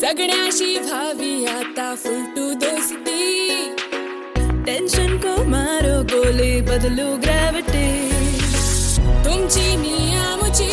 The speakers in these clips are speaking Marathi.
जगण्याशी भावी आता फुलटू दोस्ती. टेन्शन को मारो गोले बदलू ग्रॅव्हिटी तुमची मी आमची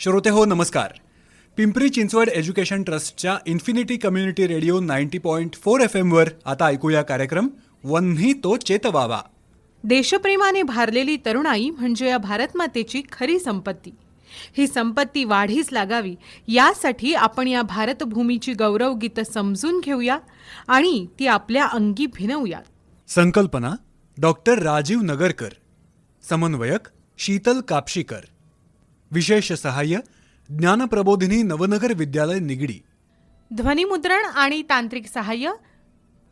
श्रोते हो नमस्कार. पिंपरी चिंचवड एज्युकेशन ट्रस्टच्या infinity community radio ninety point four F एमवर आता ऐकूया कार्यक्रम वन्ही तो चेतवावा देशप्रेमाने भारलेली तरुणाई म्हणजे या भारतमातेची खरी संपत्ती. ही संपत्ती वाढीस लागावी यासाठी आपण या भारतभूमीची गौरवगीतं समजून घेऊया आणि ती आपल्या अंगी भिनवूयात. संकल्पना डॉक्टर राजीव नगरकर समन्वयक शीतल कापशीकर विशेष सहाय्य ज्ञानप्रबोधिनी नवनगर विद्यालय निगडी. ध्वनिमुद्रण आणि तांत्रिक सहाय्य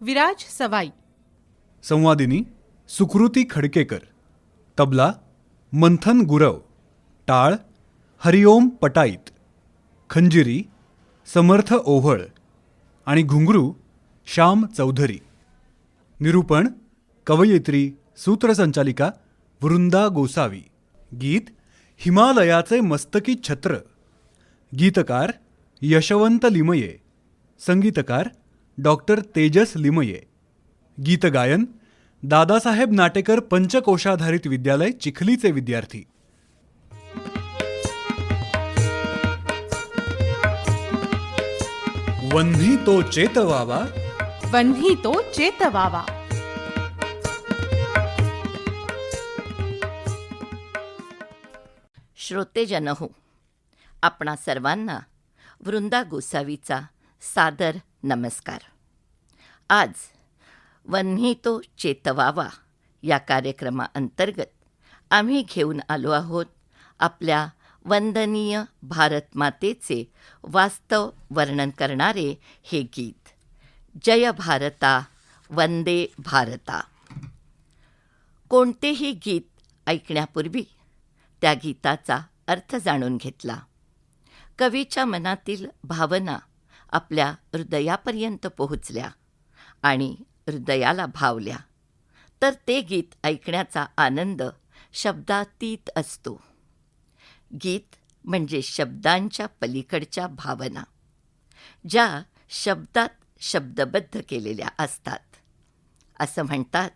विराज सवाई. संवादिनी सुकृती खडकेकर तबला मंथन गुरव टाळ हरिओम पटाईत खंजिरी समर्थ ओव्हळ आणि घुंगरू श्याम चौधरी. निरूपण कवयित्री सूत्रसंचालिका वृंदा गोसावी. गीत हिमालयाचे मस्तकी छत्र. गीतकार यशवंत लिमये. संगीतकार डॉक्टर तेजस लिमये. गीतगायन दादासाहेब नाटेकर पंचकोशाधारित विद्यालय चिखलीचे विद्यार्थी. वन्ही तो चेतवावा. वन्ही तो चेतवावा. श्रोतेजन हो आपणा सर्वांना वृंदा गोसावीचा सादर नमस्कार. आज वन्ही तो चेतवावा या कार्यक्रमाअंतर्गत आम्ही घेऊन आलो आहोत आपल्या वंदनीय भारतमातेचे वास्तव वर्णन करणारे हे गीत. जय भारता वंदे भारता. कोणतेही गीत ऐकण्यापूर्वी त्या गीताचा अर्थ जाणून घेतला. कवीच्या मनातील भावना आपल्या हृदयापर्यंत पोहोचल्या आणि हृदयाला भावल्या. तर ते गीत ऐकण्याचा आनंद शब्दातीत असतो. गीत म्हणजे शब्दांच्या पलीकडच्या भावना ज्या शब्दात शब्दबद्ध केलेल्या असतात. असं म्हणतात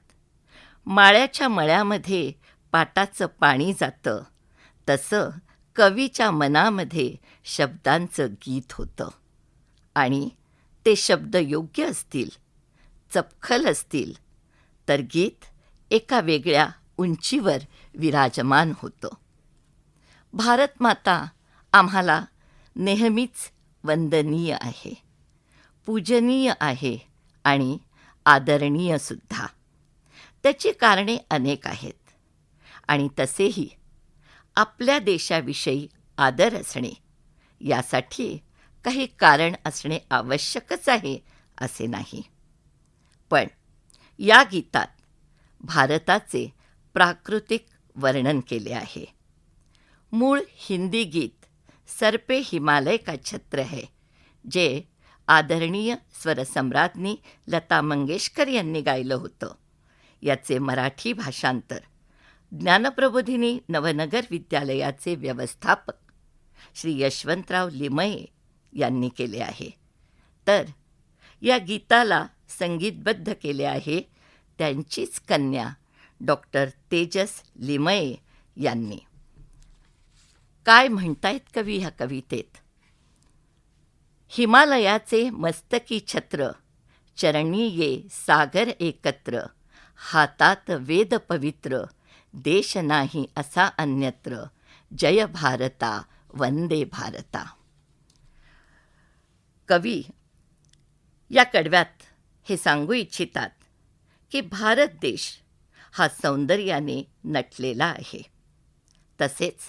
माळ्याच्या मळ्यामध्ये पाटाचं पाणी जातं. तसं कवीच्या मनामध्ये शब्दांचं गीत होतं. आणि ते शब्द योग्य असतील चपखल असतील तर गीत एका वेगळ्या उंचीवर विराजमान होतं. भारतमाता आम्हाला नेहमीच वंदनीय आहे पूजनीय आहे आणि आदरणीयसुद्धा त्याची कारणे अनेक आहेत आणि तसेही आपल्या देशाविषयी आदर असणे. यासाठी काही कारण असणे आवश्यकच आहे असे नाही. पण या गीतात भारताचे प्राकृतिक वर्णन केले आहे. मूळ हिंदी गीत सरपे हिमालय का छत्र है जे आदरणीय स्वरसम्राज्ञी लता मंगेशकर यांनी गायलं होतं. याचे मराठी भाषांतर ज्ञानप्रबोधिनी नवनगर विद्यालयाचे व्यवस्थापक श्री यशवंतराव लिमये यांनी केले आहे. तर या गीताला संगीतबद्ध केले आहे त्यांचीच कन्या डॉक्टर तेजस लिमये यांनी. काय म्हणतायत कवी ह्या कवितेत? हिमालयाचे मस्तकी छत्र चरणी ये सागर एकत्र हातात वेद पवित्र देश नाही असा अन्यत्र. जय भारता वंदे भारता. कवी या कडव्यात हे सांगू इच्छितात की भारत देश हा सौंदर्याने नटलेला आहे. तसेच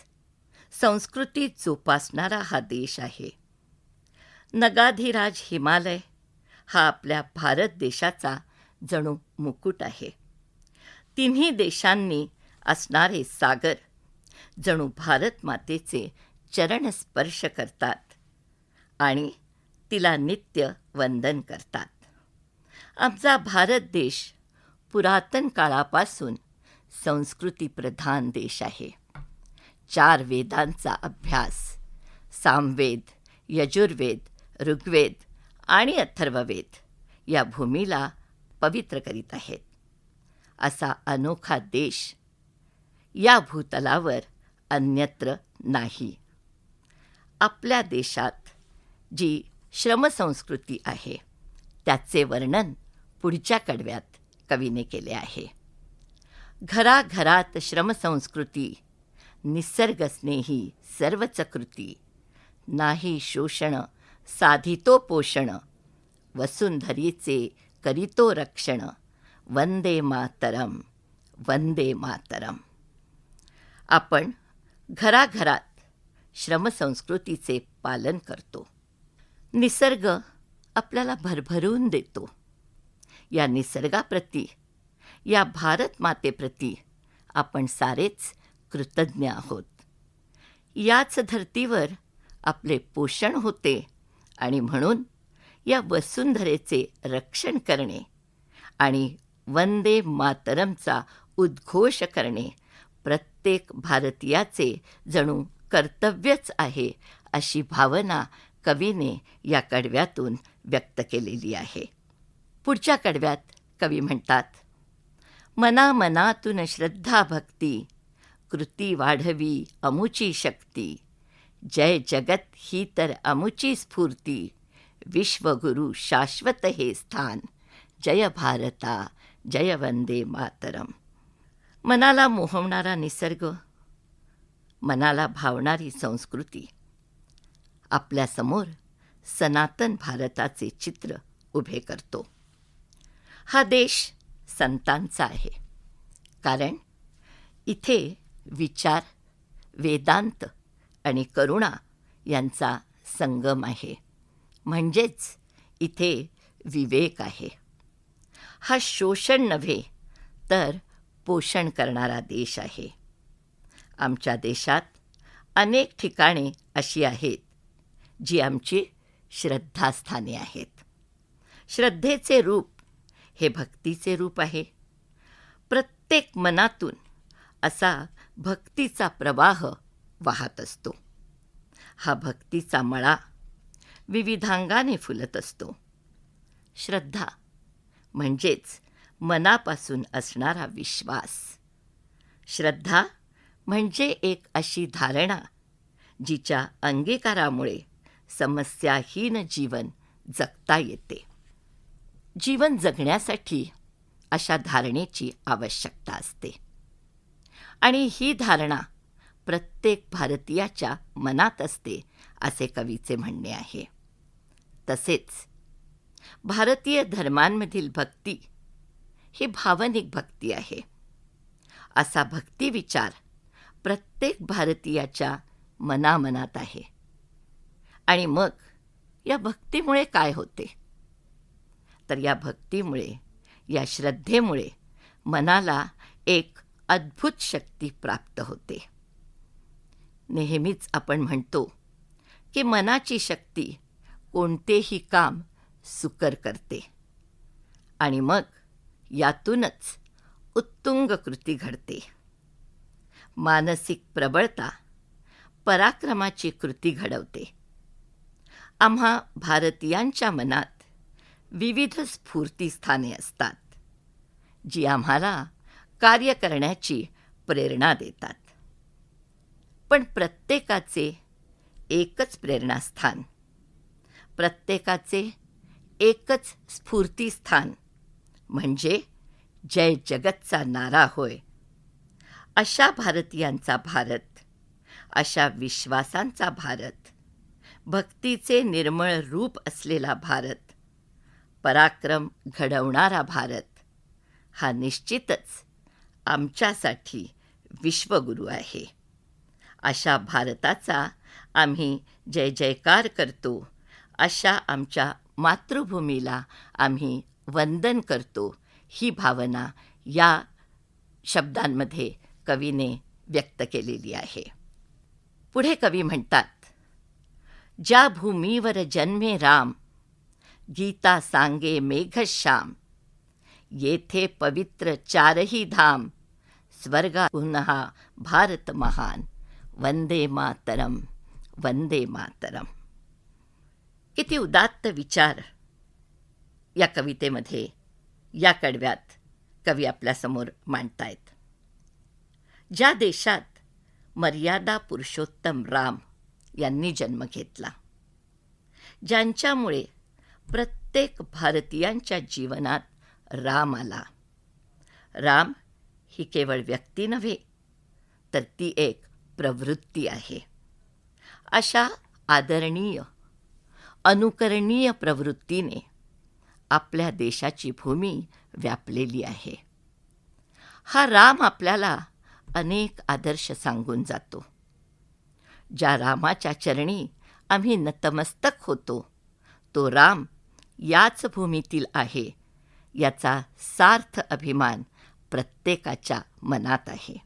संस्कृती जोपासणारा हा देश आहे. नगाधिराज हिमालय हा आपल्या भारत देशाचा जणू मुकुट आहे. तिन्ही देशांनी असणारे सागर. जणू भारत मातेचे चरण स्पर्श करतात आणि तिला नित्य वंदन करतात. आमचा भारत देश पुरातन काळापासून संस्कृतीप्रधान देश आहे. चार वेदांचा अभ्यास सामवेद यजुर्वेद ऋग्वेद आणि अथर्ववेद या भूमीला पवित्र करीत आहेत. असा अनोखा देश या भूतलावर अन्यत्र नाही. आपल्या देशात जी श्रमसंस्कृती आहे त्याचे वर्णन पुढच्या कडव्यात कवीने केले आहे. घराघरात श्रमसंस्कृती निसर्गस्नेही सर्वच कृती नाही शोषण साधितो पोषण वसुंधरीचे करितो रक्षण वंदे मातरम वंदे मातरम. आपण घराघरात श्रमसंस्कृतीचे पालन करतो. निसर्ग आपल्याला भरभरून देतो. या निसर्गाप्रती या भारत मातेप्रती आपण सारेच कृतज्ञ आहोत. याच धर्तीवर आपले पोषण होते आणि म्हणून या वसुंधरेचे रक्षण करणे आणि वंदे मातरमचा उद्घोष करणे प्रत्येक प्रत्येक भारतीयाचे जणू कर्तव्यच आहे अशी भावना कवीने या कडव्यातून व्यक्त केलेली आहे. पुढच्या कडव्यात कवी म्हणतात मना मनातून श्रद्धा भक्ती कृती वाढवी अमुची शक्ती. जय जगत ही तर अमुची स्फूर्ती विश्वगुरु शाश्वत हे स्थान. जय भारता जय वंदे मातरम. मनाला मोहवणारा निसर्ग मनाला भावणारी संस्कृती आपल्यासमोर सनातन भारताचे चित्र उभे करतो. हा देश संतांचा आहे. कारण इथे विचार वेदांत आणि करुणा यांचा संगम आहे. म्हणजेच इथे विवेक आहे. हा शोषण नव्हे तर पोषण करणारा देश आहे. आमच्या देशात अनेक ठिकाणे अशी आहेत जी आमची श्रद्धास्थाने आहेत. श्रद्धेचे रूप हे भक्तीचे रूप आहे. प्रत्येक मनातून असा भक्तीचा प्रवाह वाहत असतो. हा भक्तीचा मळा विविधांगाने फुलत असतो. श्रद्धा म्हणजेच मनापासून असणारा विश्वास. श्रद्धा म्हणजे एक अशी धारणा जिच्या अंगीकारामुळे समस्याहीन जीवन जगता येते. जीवन जगण्यासाठी अशा धारणेची आवश्यकता असते. आणि ही धारणा प्रत्येक भारतीयाच्या मनात असते असे कवीचे म्हणणे आहे. तसेच भारतीय धर्मांमधील भक्ती ही भावनिक भक्ती आहे. असा भक्ती विचार प्रत्येक भारतीयाच्या मनामनात आहे. आणि मग या भक्तीमुळे काय होते? तर या भक्तीमुळे या श्रद्धेमुळे मनाला एक अद्भुत शक्ती प्राप्त होते. नेहमीच आपण म्हणतो की मनाची शक्ती कोणतेही काम सुकर करते. आणि मग यातूनच उत्तुंग कृती घडते. मानसिक प्रबळता पराक्रमाची कृती घडवते. आम्हा भारतीयांच्या मनात विविध स्फूर्तीस्थाने असतात जी आम्हाला कार्य करण्याची प्रेरणा देतात. पण प्रत्येकाचे एकच प्रेरणास्थान प्रत्येकाचे एकच स्फूर्तीस्थान म्हणजे जय जगतचा नारा होय. अशा भारतीयांचा भारत अशा विश्वासांचा भारत भक्तीचे निर्मळ रूप असलेला भारत पराक्रम घडवणारा भारत हा निश्चितच आमच्यासाठी विश्वगुरू आहे. अशा भारताचा आम्ही जय जयकार करतो अशा आमच्या मातृभूमीला आम्ही वंदन करतो ही भावना या शब्दांमध्ये कवीने व्यक्त केलेली आहे. पुढे कवी म्हणतात, ज्या भूमीवर जन्मे राम, गीता सांगे मेघश्याम येथे पवित्र चारही धाम स्वर्गा पुन्हा भारत महान, वंदे मातरम वंदे मातरम. किती उदात्त विचार या कवितेमध्ये या कडव्यात कवी आपल्यासमोर मांडतायत. ज्या देशात मर्यादा पुरुषोत्तम राम यांनी जन्म घेतला ज्यांच्यामुळे प्रत्येक भारतीयांच्या जीवनात राम आला. राम ही केवळ व्यक्ती नव्हे तर ती एक प्रवृत्ती आहे. अशा आदरणीय अनुकरणीय प्रवृत्तीने आपल्या देशाची भूमी व्यापलेली आहे. हा राम आपल्याला अनेक आदर्श सांगून जातो. ज्या रामाच्या चरणी आम्ही नतमस्तक होतो तो राम याच भूमीतील आहे याचा सार्थ अभिमान प्रत्येकाच्या मनात आहे.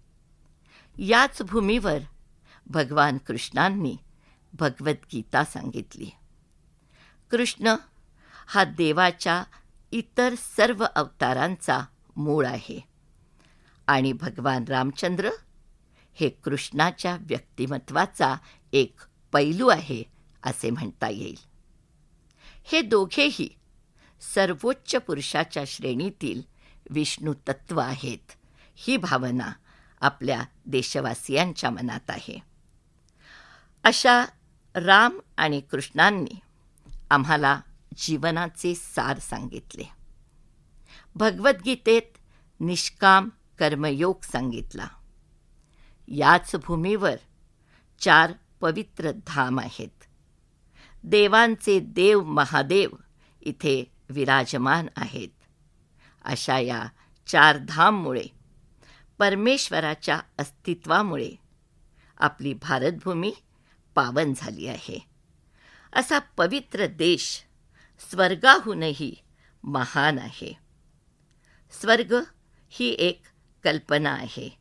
याच भूमीवर भगवान कृष्णांनी भगवद्गीता सांगितली. कृष्ण हा देवाच्या इतर सर्व अवतारांचा मूळ आहे. आणि भगवान रामचंद्र हे कृष्णाच्या व्यक्तिमत्वाचा एक पैलू आहे असे म्हणता येईल. हे दोघेही सर्वोच्च पुरुषाच्या श्रेणीतील विष्णू तत्व आहेत ही भावना आपल्या देशवासियांच्या मनात आहे. अशा राम आणि कृष्णांनी आम्हाला जीवनाचे सार सांगितले. भगवद्गीतेत निष्काम कर्मयोग सांगितला. याच भूमीवर चार पवित्र धाम आहेत. देवांचे देव महादेव इथे विराजमान आहेत. अशा या चार धाममुळे परमेश्वराच्या अस्तित्वामुळे आपली भारतभूमी पावन झाली आहे. असा पवित्र देश स्वर्गाहूनही महान आहे. स्वर्ग ही एक कल्पना आहे.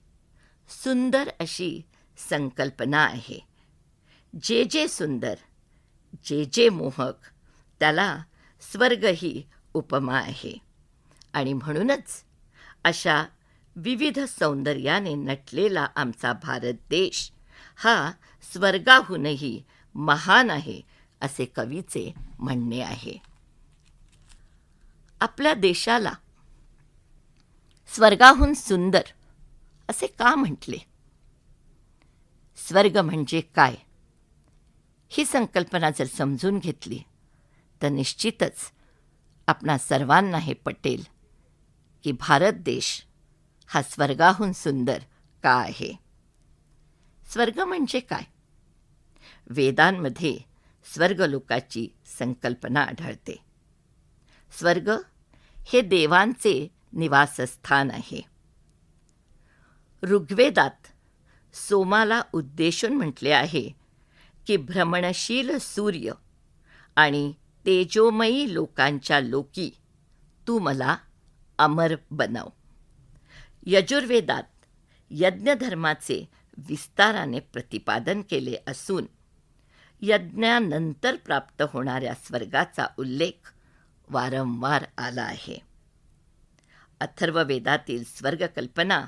सुंदर अशी संकल्पना आहे. जे जे सुंदर जे जे मोहक त्याला स्वर्ग ही उपमा आहे. आणि म्हणूनच अशा विविध सौंदर्याने नटलेला आमचा भारत देश हा स्वर्गाहूनही महान आहे असे कवीचे म्हणणे आहे. आपल्या देशाला. स्वर्गाहून सुंदर असे का म्हटले? स्वर्ग म्हणजे काय? ही संकल्पना जर समजून घेतली तर निश्चितच आपणा सर्वांना हे पटेल की भारत देश हा स्वर्गाहून सुंदर का आहे? स्वर्ग म्हणजे काय? वेदांमध्ये स्वर्गलोकाची संकल्पना आढळते. स्वर्ग हे देवांचे निवासस्थान आहे. ऋग्वेदात सोमाला उद्देशून म्हटले आहे की भ्रमणशील सूर्य आणि तेजोमयी लोकांच्या लोकी तू मला अमर बनव. यजुर्वेदात यज्ञधर्माचे विस्ताराने प्रतिपादन केले असून यज्ञानंतर प्राप्त होणाऱ्या स्वर्गाचा उल्लेख वारंवार आला आहे. अथर्ववेदातील स्वर्गकल्पना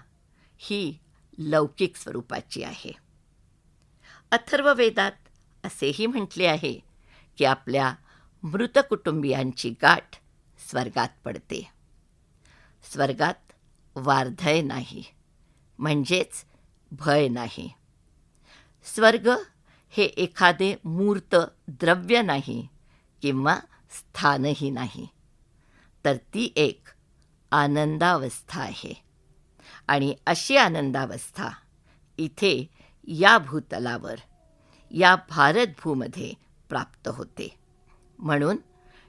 ही लौकिक स्वरूपाची आहे. अथर्ववेदात असेही म्हटले आहे की आपल्या मृत कुटुंबियांची गाठ स्वर्गात पडते. स्वर्गात वार्धय नाही म्हणजेच भय नाही. स्वर्ग हे एखादे मूर्त द्रव्य नाही किंवा स्थानही नाही. तर ती एक आनंदावस्था आहे. आणि अशी आनंदावस्था इथे या भूतलावर या भारतभूमध्ये प्राप्त होते. म्हणून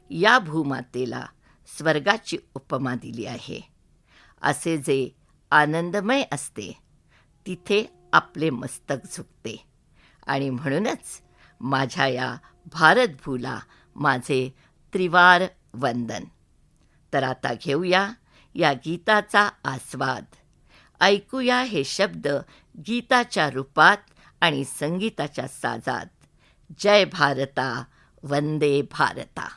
या भूमातेला स्वर्गाची उपमा दिली आहे. असे जे आनंदमय असते तिथे आपले मस्तक झुकते. आणि म्हणूनच माझ्या या भारतभूला माझे त्रिवार वंदन. तर आता घेऊया या गीताचा आस्वाद. ऐकूया हे शब्द गीताच्या रूपात आणि संगीताच्या साजात. जय भारता वंदे भारता.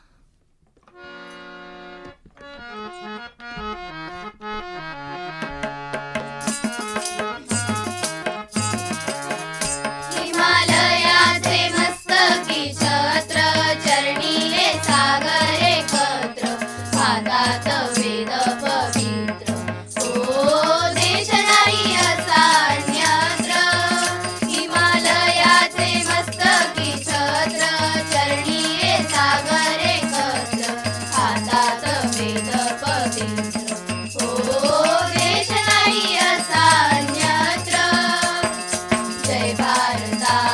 bye bye